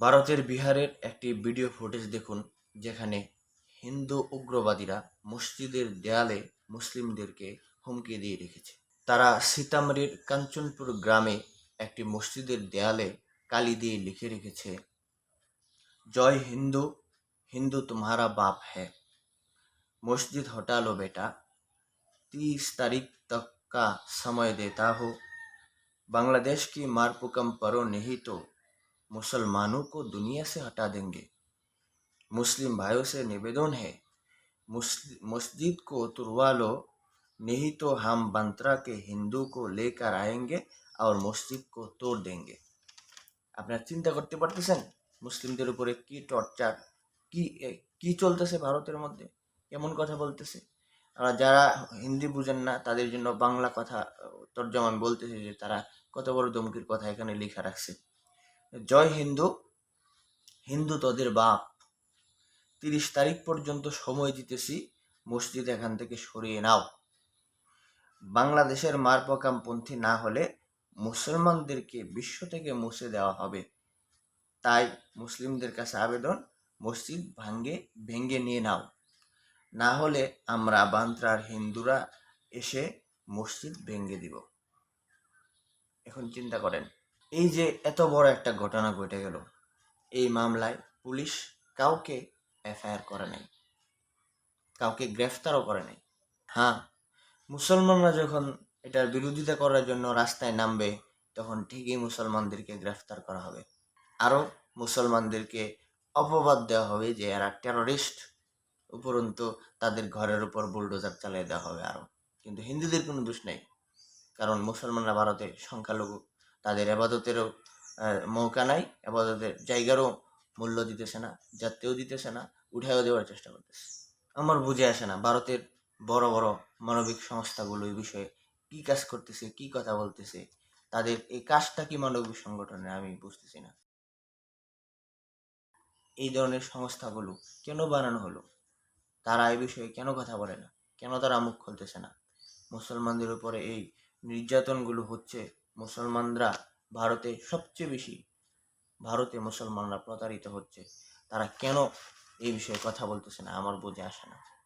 ভারতের বিহারের একটি ভিডিও ফুটেজ দেখুন যেখানে হিন্দু উগ্রবাদীরা মসজিদের দেয়ালে মুসলিমদেরকে হুমকি দিয়ে রেখেছে তারা সীতামঢ়ির কাঞ্চনপুর গ্রামে একটি মসজিদের দেয়ালে কালি দিয়ে লিখে রেখেছে জয় हिंदू हिंदू तुम्हारा बाप है मस्जिद हटा लो बेटा तीस तारीख तक का समय देता हो बांग्लादेश की मार पुकम परो नहीं तो मुसलमानों को दुनिया से हटा देंगे मुस्लिम भाइयों से निवेदन है मुस्लि- मस्जिद को तुरवा लो नहीं तो हम बंत्रा के हिंदू को लेकर आएंगे और मस्जिद को तोड़ देंगे আপনারা চিন্তা করতে পারতেছেন মুসলিমদের উপরে কি টর্চার কি এ, কি চলতেছে ভারতের মধ্যে কেমন কথা বলতেছে আর যারা হিন্দি বুঝেন না তাদের জন্য বাংলা কথা আহ, তর্জমা আমি বলতেছি যে তারা কত বড় দমকির কথা এখানে লেখা রাখছে জয় হিন্দু হিন্দু তোদের বাপ। তিরিশ তারিখ পর্যন্ত সময় দিতেছি, মসজিদ এখান থেকে সরিয়ে নাও। বাংলাদেশের মারপকামপন্থী না হলে মুসলমানদেরকে বিশ্ব থেকে মুছে দেওয়া হবে। তাই মুসলিমদের কাছে আবেদন, মসজিদ ভাঙ্গে, ভেঙ্গে নিয়ে নাও। না হলে আমরা বান্ত্রার হিন্দুরা এসে মসজিদ ভেঙ্গে দিব। এখন চিন্তা করেন। এই যে এত বড় একটা ঘটনা ঘটে গেল, এই মামলায় পুলিশ কাউকে এফআইআর করে নাই, কাউকে গ্রেফতারও করে নাই। হ্যাঁ মুসলমানরা যখন এটার বিরোধিতা করার জন্য রাস্তায় নামবে, তখন ঠিকই মুসলমানদেরকে গ্রেফতার করা হবে। আরও মুসলমানদেরকে অপবাদ দেওয়া হবে যে এরা টেররিস্ট উপরন্তু তাদের ঘরের উপর বুলডোজার চালিয়ে দেওয়া হবে আরও। কিন্তু হিন্দুদের কোনো দোষ নেই, কারণ মুসলমানরা ভারতে সংখ্যালঘু তাদের আবাদতেরও মৌকা নাই, আবাদতের জায়গারও মূল্য দিতেছে না যাত্রেও দিতেছে না, উঠাইও দেওয়ার চেষ্টা করতেছে। আমার বুঝে আসে না ভারতের বড় বড় মানবিক সংস্থাগুলো এই বিষয়ে কি কাজ করতেছে, কি কথা বলতেছে, তাদের এই কাজটা কি মানবিক সংগঠনের আমি বুঝতেছি না। এই ধরনের সংস্থাগুলো কেন বানানো হলো? তারা এই বিষয়ে কেন কথা বলে না? কেন তারা মুখ খুলতেছে না? মুসলমানদের উপরে এই নির্যাতনগুলো হচ্ছে মুসলমানরা ভারতে সবচেয়ে বেশি, ভারতে মুসলমানরা প্রতারিত হচ্ছে। তারা কেন এই বিষয়ে কথা বলতেছে না? আমার বুঝে আসে না।